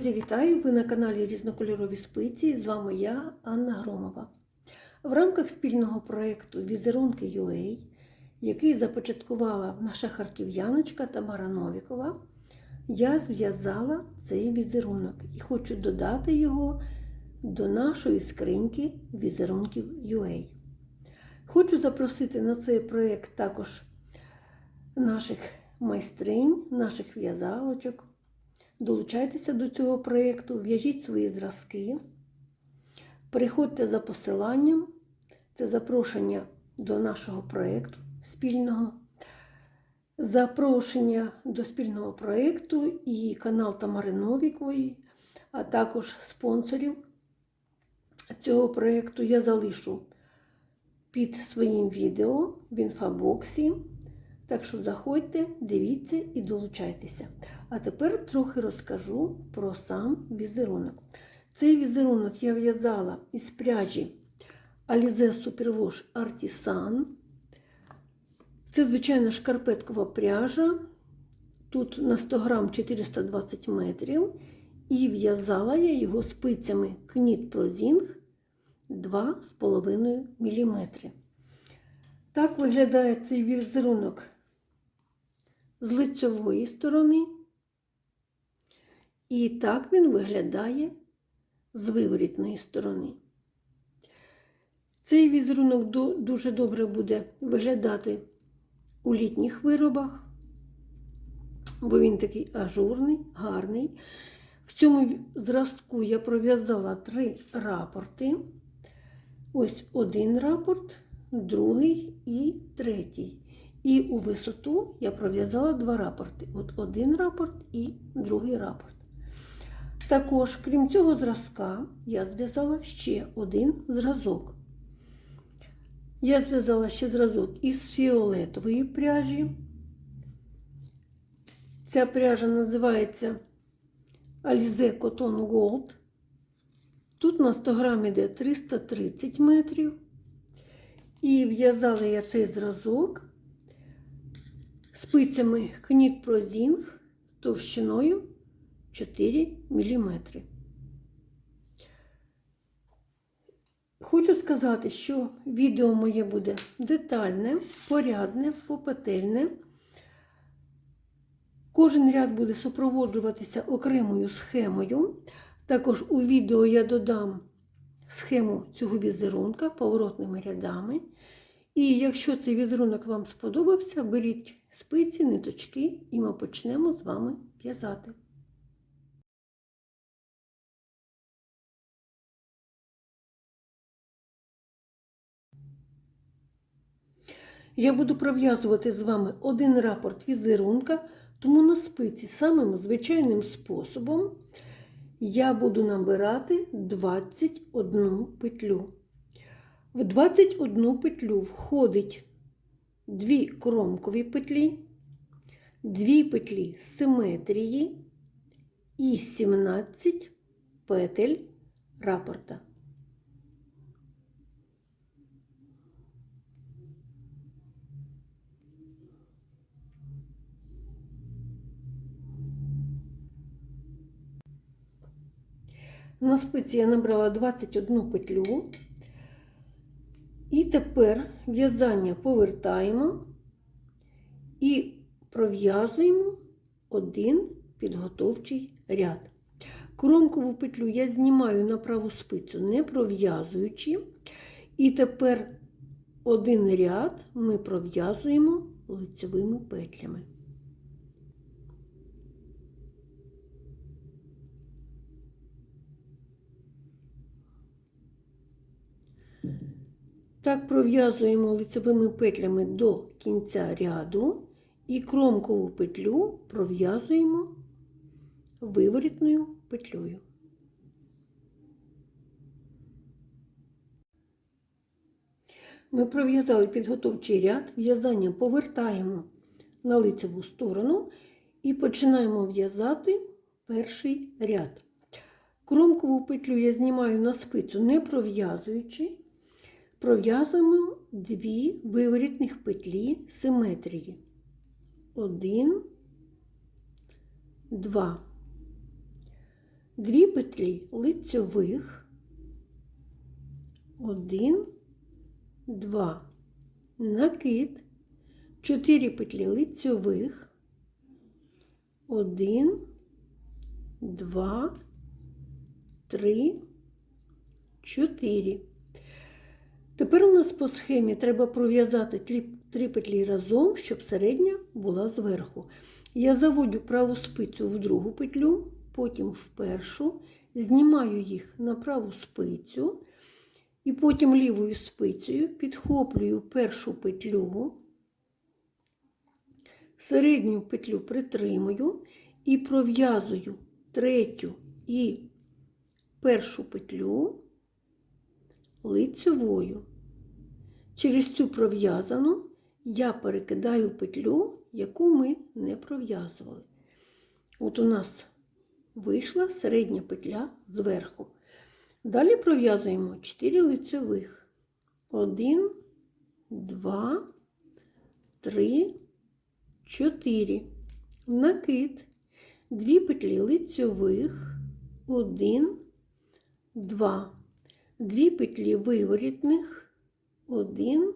Друзі, вітаю! Ви на каналі Різнокольорові спиці. З вами я, Анна Громова. В рамках спільного проєкту Візерунки UA, який започаткувала наша харків'яночка Тамара Новікова, я зв'язала цей візерунок і хочу додати його до нашої скриньки візерунків UA. Хочу запросити на цей проєкт також наших майстринь, наших в'язалочок. Долучайтеся до цього проєкту, в'яжіть свої зразки, переходьте за посиланням. Це запрошення до нашого проєкту спільного. Запрошення до спільного проєкту і канал Тамари Новікової, а також спонсорів цього проєкту я залишу під своїм відео в інфобоксі. Так що заходьте, дивіться і долучайтеся. А тепер трохи розкажу про сам візерунок. Цей візерунок я в'язала із пряжі Alize Superwash Artisan. Це звичайна шкарпеткова пряжа. Тут на 100 грам 420 метрів. І в'язала я його спицями Knit Prozing 2,5 мм. Так виглядає цей візерунок з лицьової сторони. І так він виглядає з виворітної сторони. Цей візерунок дуже добре буде виглядати у літніх виробах, бо він такий ажурний, гарний. В цьому зразку я пров'язала три рапорти. Ось один рапорт, другий і третій. І у висоту я пров'язала два рапорти. От один рапорт і другий рапорт. Також, крім цього зразка, я зв'язала ще один зразок. Я зв'язала ще зразок із фіолетової пряжі. Ця пряжа називається Alize Cotton Gold. Тут на 100 грам йде 330 метрів. І в'язала я цей зразок спицями Knit Prozing товщиною 4 мм. Хочу сказати, що відео моє буде детальне, порядне, попетельне. Кожен ряд буде супроводжуватися окремою схемою. Також у відео я додам схему цього візерунка поворотними рядами. І якщо цей візерунок вам сподобався, беріть спиці, ниточки, і ми почнемо з вами в'язати. Я буду пров'язувати з вами один рапорт візерунка, тому на спиці самим звичайним способом я буду набирати 21 петлю. В 21 петлю входить дві кромкові петлі, дві петлі симетрії і 17 петель рапорта. На спиці я набрала 21 петлю. І тепер в'язання повертаємо і пров'язуємо один підготовчий ряд. Кромкову петлю я знімаю на праву спицю, не пров'язуючи. І тепер один ряд ми пров'язуємо лицевими петлями. Так пров'язуємо лицевими петлями до кінця ряду і кромкову петлю пров'язуємо виворітною петлею. Ми пров'язали підготовчий ряд, в'язання повертаємо на лицеву сторону і починаємо в'язати перший ряд. Кромкову петлю я знімаю на спицю, не пров'язуючи пров'язуємо дві виворітних петлі симетрії. Один, два. дві петлі лицьових, один, два, накид, чотири петлі лицьових, один, два, три, чотири. Тепер у нас по схемі треба пров'язати три петлі разом, щоб середня була зверху. Я заводю праву спицю в другу петлю, потім в першу, знімаю їх на праву спицю, і потім лівою спицею підхоплюю першу петлю, середню петлю притримую і пров'язую третю і першу петлю лицьовою. Через цю пров'язану я перекидаю петлю, яку ми не пров'язували. От у нас вийшла середня петля зверху. Далі пров'язуємо 4 лицьових. 1, 2, 3, 4. Накид. Дві петлі лицьових. 1, 2. Дві петлі виворітних. 1,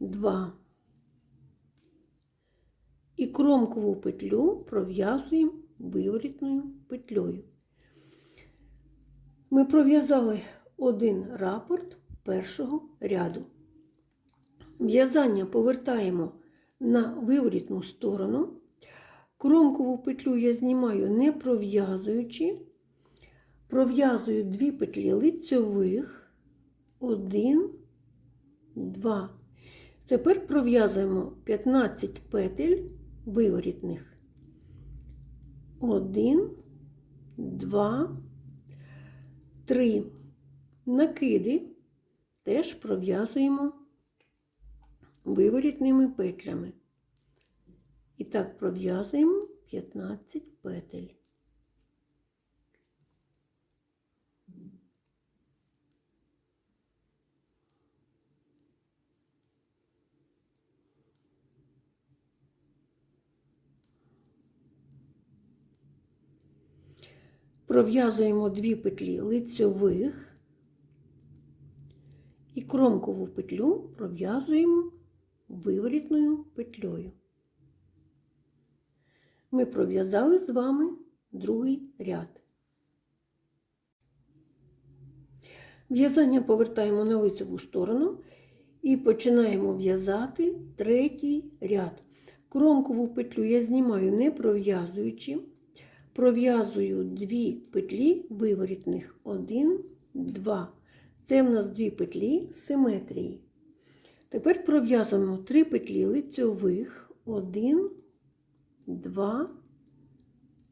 2. І кромкову петлю пров'язуємо виворітною петлею. Ми пров'язали один рапорт першого ряду. В'язання повертаємо на виворітну сторону. Кромкову петлю я знімаю не пров'язуючи. Пров'язую дві петлі лицьових. Один, два. Тепер пров'язуємо 15 петель виворітних. Один, два, три. Накиди теж пров'язуємо виворітними петлями. І так пров'язуємо 15 петель. Пров'язуємо дві петлі лицьових і кромкову петлю пров'язуємо виворітною петлею. Ми пров'язали з вами другий ряд. В'язання повертаємо на лицеву сторону і починаємо в'язати третій ряд. Кромкову петлю я знімаю не пров'язуючи. Пров'язую дві петлі виворітних. Один, два. Це в нас дві петлі симетрії. Тепер пров'язуємо три петлі лицьових. Один, два,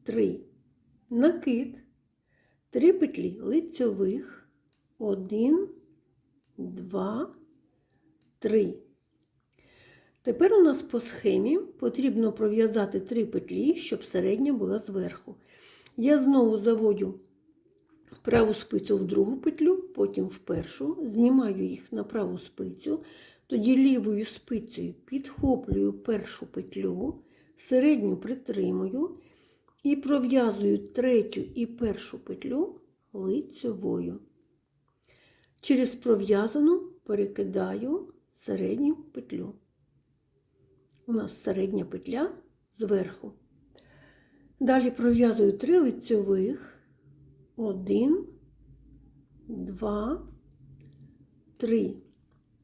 три. Накид. Три петлі лицьових. Один, два, три. Тепер у нас по схемі потрібно пров'язати три петлі, щоб середня була зверху. Я знову заводю праву спицю в другу петлю, потім в першу, знімаю їх на праву спицю, тоді лівою спицею підхоплюю першу петлю, середню притримую і пров'язую третю і першу петлю лицьовою. Через пров'язану перекидаю середню петлю у нас середня петля зверху. Далі пров'язую три лицьових, один, два, три.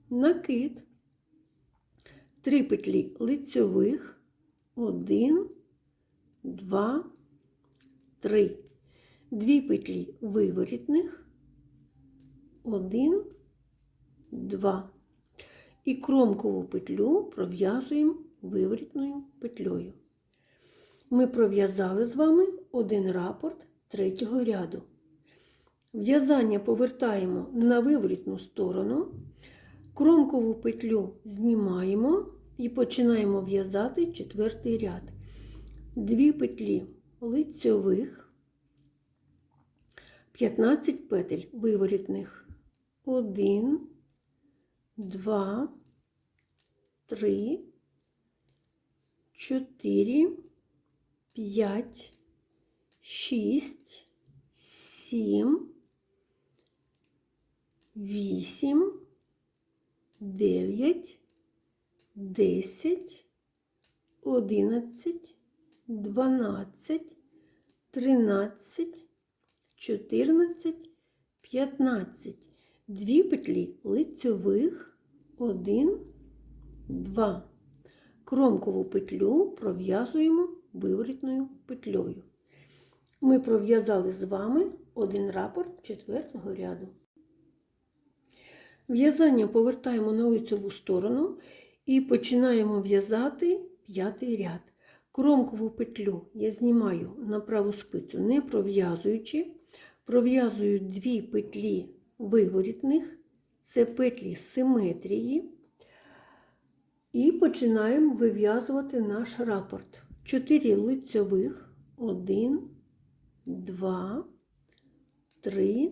Накид, три петлі лицьових, один, два, три. Дві петлі виворітних, один, два. І кромкову петлю пров'язуємо виворітною петлею. Ми пров'язали з вами один рапорт третього ряду. В'язання повертаємо на виворітну сторону, кромкову петлю знімаємо і починаємо в'язати четвертий ряд. Дві петлі лицьових, 15 петель виворітних. 1, 2, 3, 4, 5, 6, 7, 8, 9, 10, 11, 12, 13, 14, 15. Дві петлі лицьових, 1, 2. Кромкову петлю пров'язуємо виворітною петлею. Ми пров'язали з вами один рапорт четвертого ряду. В'язання повертаємо на лицеву сторону і починаємо в'язати п'ятий ряд. Кромкову петлю я знімаю на праву спицю, не пров'язуючи. Пров'язую дві петлі виворітних, це петлі симетрії. І починаємо вив'язувати наш рапорт. 4 лицьових, 1, 2, 3,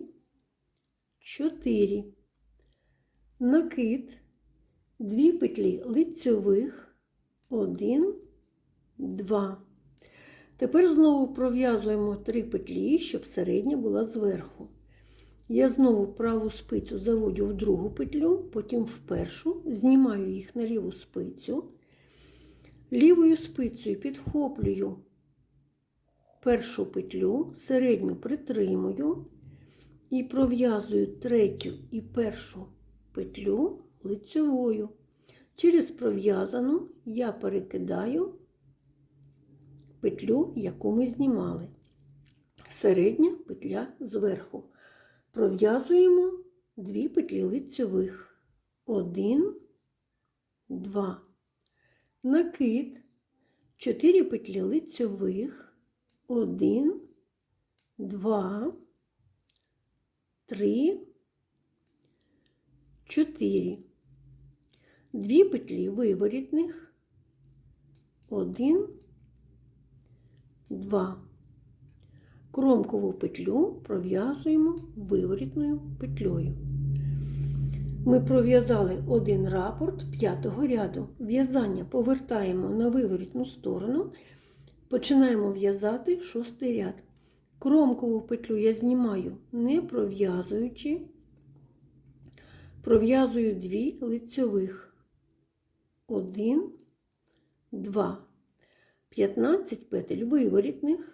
4. Накид, 2 петлі лицьових, 1, 2. Тепер знову пров'язуємо 3 петлі, щоб середня була зверху. Я знову праву спицю заводжу в другу петлю, потім в першу, знімаю їх на ліву спицю. Лівою спицею підхоплюю першу петлю, середню притримую і пров'язую третю і першу петлю лицьовою. Через пров'язану я перекидаю петлю, яку ми знімали. Середня петля зверху. Пров'язуємо дві петлі лицьових. Один, два. Накид, чотири петлі лицьових. Один, два, три, чотири. Дві петлі виворітних. Один, два. Кромкову петлю пров'язуємо виворітною петлею. Ми пров'язали один рапорт п'ятого ряду. В'язання повертаємо на виворітну сторону, починаємо в'язати шостий ряд. Кромкову петлю я знімаю не пров'язуючи, пров'язую дві лицьових. Один, два. 15 петель виворітних.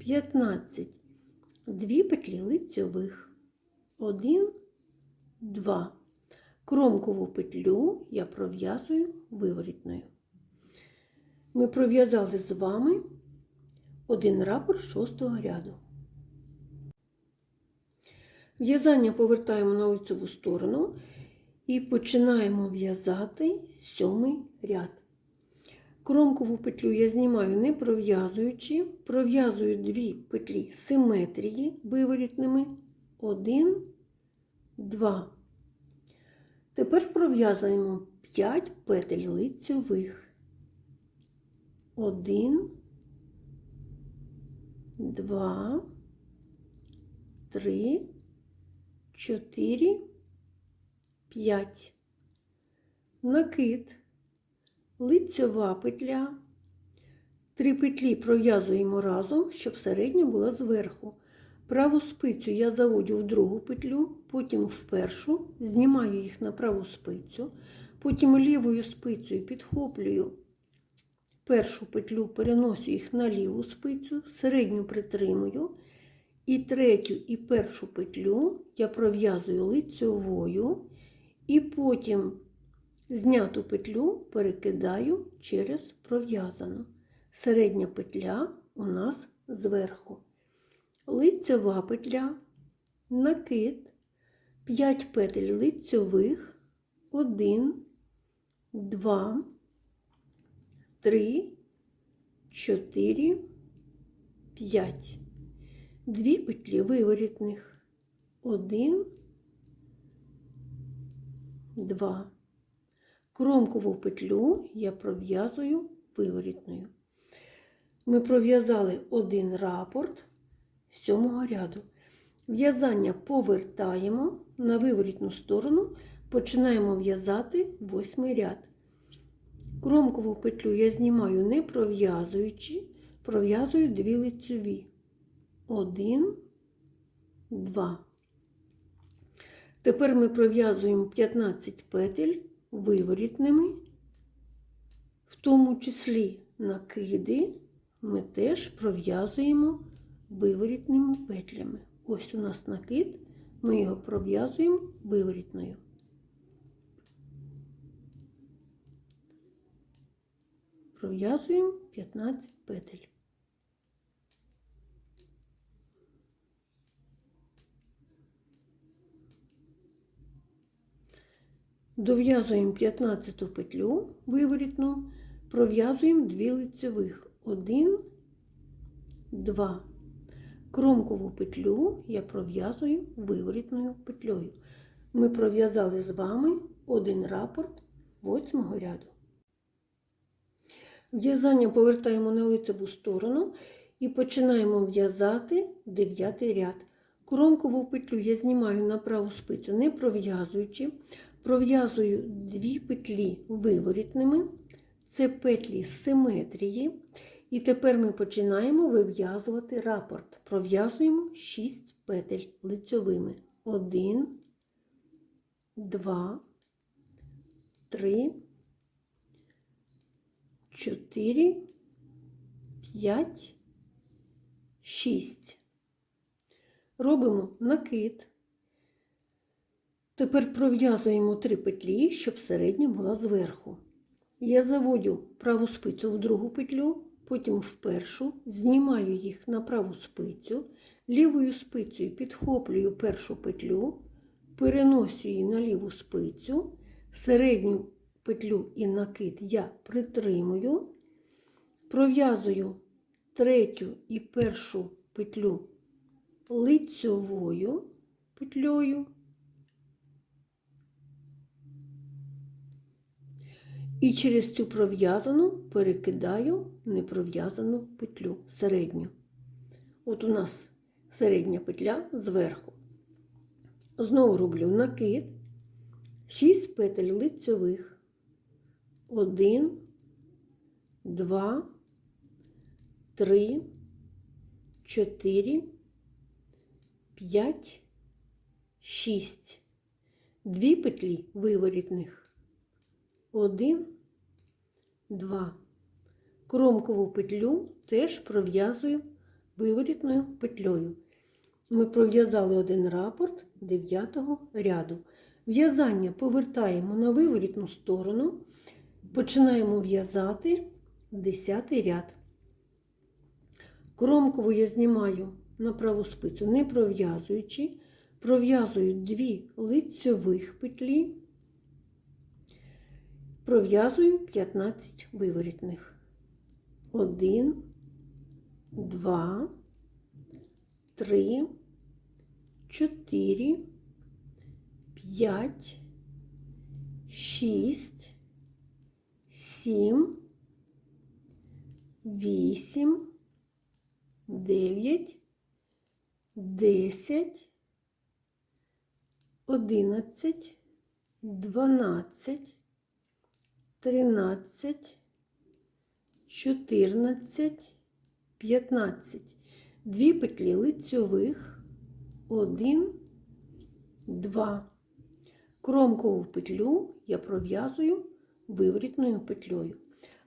15 дві петлі лицьових. 1, 2. Кромкову петлю я пров'язую виворітною. Ми пров'язали з вами один рапорт шостого ряду. В'язання повертаємо на лицеву сторону і починаємо в'язати сьомий ряд. Кромкову петлю я знімаю не пров'язуючи, пров'язую дві петлі симетрії виворітними. Один, два. Тепер пров'язуємо 5 петель лицьових. Один, два, три, чотири, п'ять. Накид лицьова петля. Три петлі пров'язуємо разом, щоб середня була зверху. Праву спицю я заводжу в другу петлю, потім в першу, знімаю їх на праву спицю, потім лівою спицею підхоплюю першу петлю, переношу їх на ліву спицю, середню притримую. І третю і першу петлю я пров'язую лицьовою, і потім Зняту петлю перекидаю через пров'язану. Середня петля у нас зверху. Лицьова петля, накид, 5 петель лицьових, 1, 2, 3, 4, 5. Дві петлі виворітних. 1, 2. Кромкову петлю я пров'язую виворітною. Ми пров'язали один рапорт сьомого ряду. В'язання повертаємо на виворітну сторону, починаємо в'язати восьмий ряд. Кромкову петлю я знімаю не пров'язуючи, пров'язую дві лицьові. Один, два. Тепер ми пров'язуємо 15 петель виворітними, в тому числі накиди ми теж пров'язуємо виворітними петлями. Ось у нас накид, ми його пров'язуємо виворітною. Пров'язуємо 15 петель. Дов'язуємо 15 петлю виворітну, пров'язуємо дві лицьових. 1, 2. Кромкову петлю я пров'язую виворітною петлею. Ми пров'язали з вами один рапорт восьмого ряду. В'язання повертаємо на лицеву сторону і починаємо в'язати дев'ятий ряд. Кромкову петлю я знімаю на праву спицю, не пров'язуючи. Пров'язую дві петлі виворітними, це петлі симетрії. І тепер ми починаємо вив'язувати рапорт. Пров'язуємо 6 петель лицьовими. 1, 2, 3, 4, 5, 6. Робимо накид. Тепер пров'язуємо 3 петлі, щоб середня була зверху. Я заводю праву спицю в другу петлю, потім в першу, знімаю їх на праву спицю, лівою спицею підхоплюю першу петлю, переношу її на ліву спицю, середню петлю і накид я притримую, пров'язую третю і першу петлю лицьовою петлею. І через цю пров'язану перекидаю непров'язану петлю середню. От у нас середня петля зверху. Знову роблю накид, 6 петель лицьових. 1, 2, 3, 4, 5, 6. Дві петлі виворітних. Один, два. Кромкову петлю теж пров'язую виворітною петлею. Ми пров'язали один рапорт 9 ряду. В'язання повертаємо на виворітну сторону, починаємо в'язати 10 ряд. Кромкову я знімаю на праву спицю, не пров'язуючи, пров'язую дві лицьових петлі пров'язую 15 виворітних. 1, 2, 3, 4, 5, 6, 7, 8, 9, 10, 11, 12, 13, 14, 15. Дві петлі лицьових, 1, 2. Кромкову петлю я пров'язую виворітною петлею.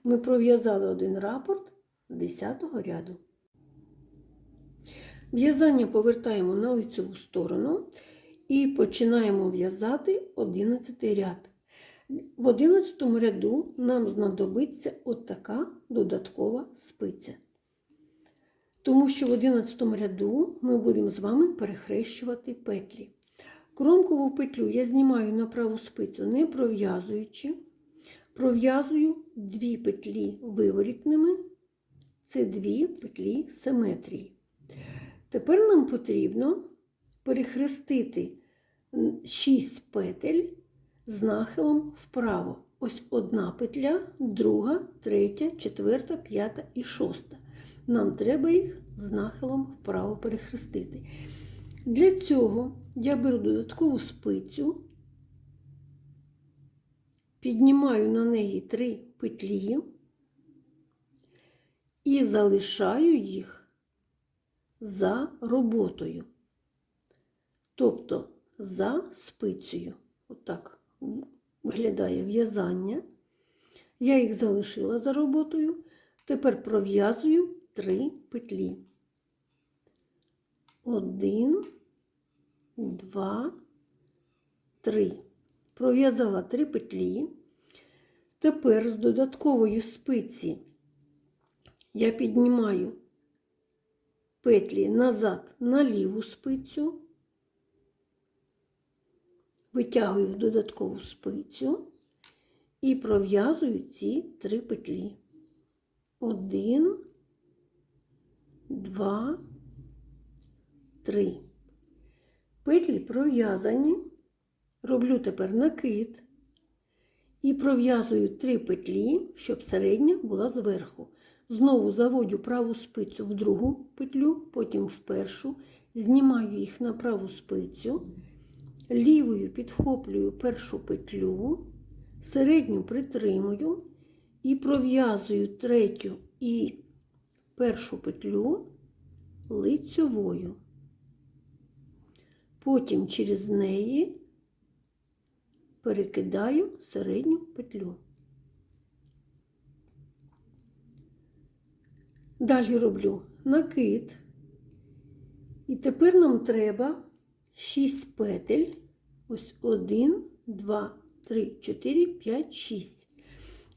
Ми пров'язали один рапорт 10 ряду. В'язання повертаємо на лицеву сторону і починаємо в'язати 11 ряд. В 11 ряду нам знадобиться от така додаткова спиця. Тому що в 11 ряду ми будемо з вами перехрещувати петлі. Кромкову петлю я знімаю на праву спицю, не пров'язуючи, пров'язую дві петлі виворітними, Це дві петлі симетрії. Тепер нам потрібно перехрестити 6 петель з нахилом вправо. Ось одна петля, друга, третя, четверта, п'ята і шоста. Нам треба їх з нахилом вправо перехрестити. Для цього я беру додаткову спицю, піднімаю на неї три петлі і залишаю їх за роботою. Тобто за спицею. Отак виглядає в'язання. Я їх залишила за роботою. Тепер пров'язую три петлі. Один, два, три. Пров'язала три петлі. Тепер з додаткової спиці я піднімаю петлі назад на ліву спицю, витягую додаткову спицю і пров'язую ці три петлі. Один, два, три. Петлі пров'язані. Роблю тепер накид і пров'язую три петлі, щоб середня була зверху. Знову заводю праву спицю в другу петлю, потім в першу, знімаю їх на праву спицю, лівою підхоплюю першу петлю, середню притримую і пров'язую третю і першу петлю лицьовою. Потім через неї перекидаю середню петлю. Далі роблю накид. І тепер нам треба 6 петель. Ось 1, 2, 3, 4, 5, 6.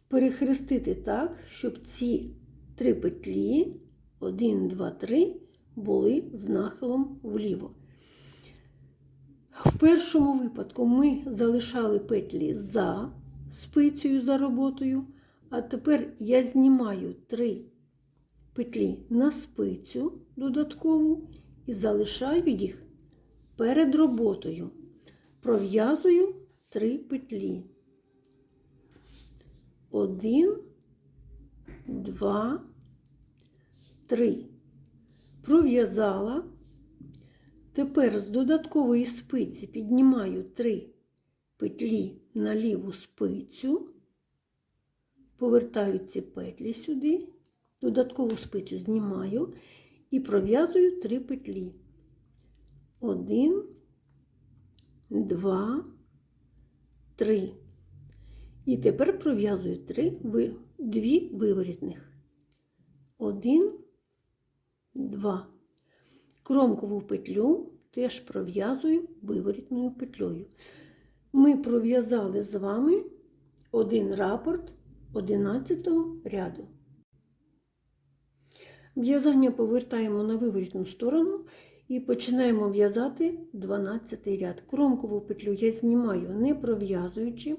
Перехрестити так, щоб ці три петлі, 1, 2, 3, були з нахилом вліво. В першому випадку ми залишали петлі за спицею за роботою, а тепер я знімаю три петлі на спицю додаткову і залишаю їх перед роботою. Пров'язую три петлі. Один, два, три. Пров'язала. Тепер з додаткової спиці піднімаю три петлі на ліву спицю, повертаю ці петлі сюди, додаткову спицю знімаю і пров'язую три петлі. Один, два, три. І тепер пров'язую три, дві виворітних. Один, два. Кромкову петлю теж пров'язую виворітною петлею. Ми пров'язали з вами один рапорт 11 ряду. В'язання повертаємо на виворітну сторону і починаємо в'язати 12 ряд. Кромкову петлю я знімаю не пров'язуючи,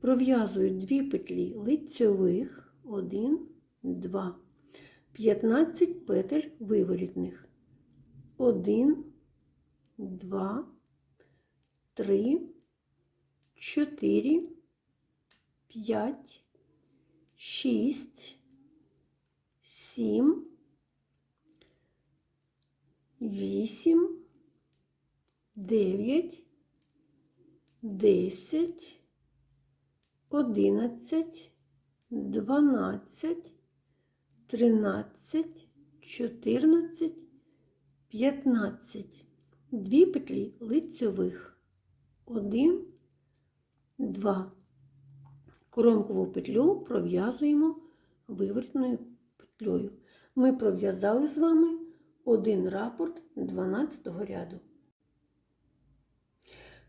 пров'язую дві петлі лицьових, 1, 2, 15 петель виворітних. Один, два, три, чотири, п'ять, шість, сім, вісім, дев'ять, десять, одинадцять, дванадцять, тринадцять, чотирнадцять. 15 дві петлі лицьових, 1, 2. Кромкову петлю пров'язуємо виворітною петлею. Ми пров'язали з вами один рапорт 12 ряду.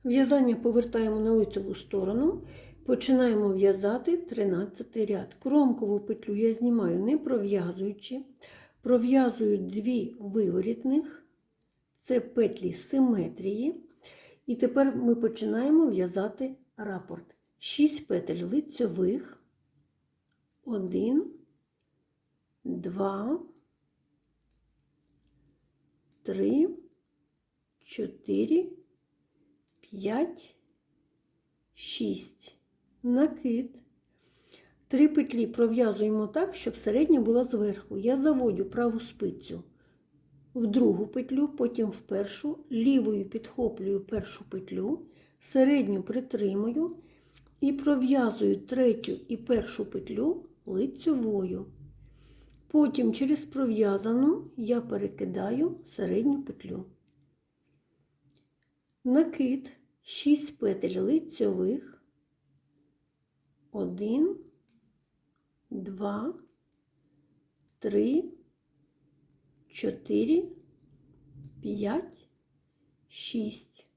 В'язання повертаємо на лицеву сторону, починаємо в'язати 13 ряд. Кромкову петлю я знімаю не пров'язуючи пров'язую дві виворітних, це петлі симетрії. І тепер ми починаємо в'язати рапорт. 6 петель лицьових, 1, два, три, чотири, п'ять, шість. Накид. Три петлі пров'язуємо так, щоб середня була зверху. Я заводю праву спицю в другу петлю, потім в першу, лівою підхоплюю першу петлю, середню притримую і пров'язую третю і першу петлю лицьовою. Потім через пров'язану я перекидаю середню петлю. Накид 6 петель лицьових. 1, 2, 3, 4, 5, 6.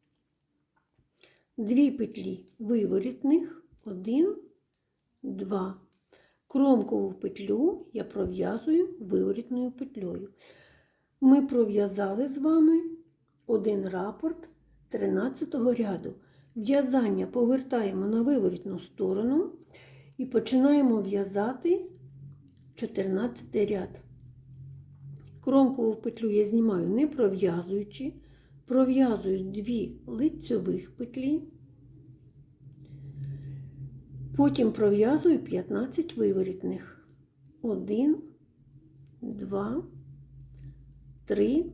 Дві петлі виворітних, 1, 2. Кромкову петлю я пров'язую виворітною петлею. Ми пров'язали з вами один рапорт 13 ряду. В'язання повертаємо на виворітну сторону і починаємо в'язати 14 ряд. Кромкову петлю я знімаю не пров'язуючи, пров'язую дві лицьових петлі, потім пров'язую 15 виворітних. 1, 2, 3,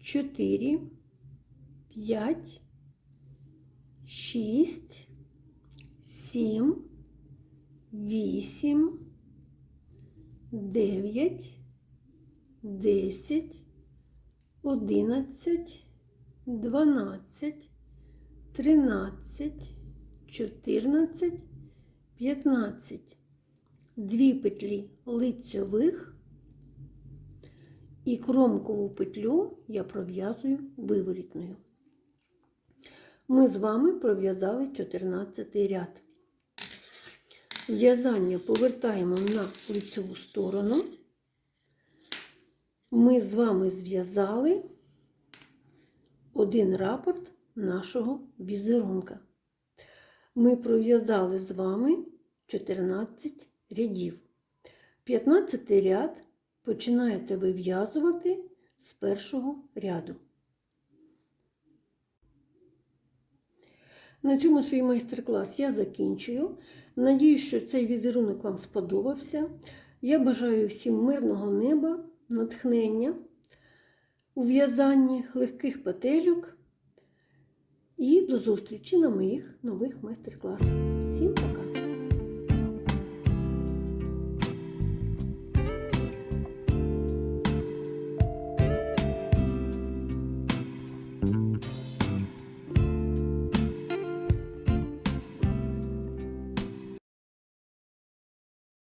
4, 5, 6, 7, 8, 9, 10, 11, 12, 13, 14, 15. Дві петлі лицьових і кромкову петлю я пров'язую виворітною. Ми з вами пров'язали 14 ряд. В'язання повертаємо на лицеву сторону. Ми з вами зв'язали один рапорт нашого візерунка. Ми пров'язали з вами 14 рядів. 15 ряд починаєте вив'язувати з першого ряду. На цьому свій майстер-клас я закінчую. Надіюсь, що цей візерунок вам сподобався. Я бажаю всім мирного неба, натхнення у в'язанні легких петельок. І до зустрічі на моїх нових майстер-класах. Всім пока!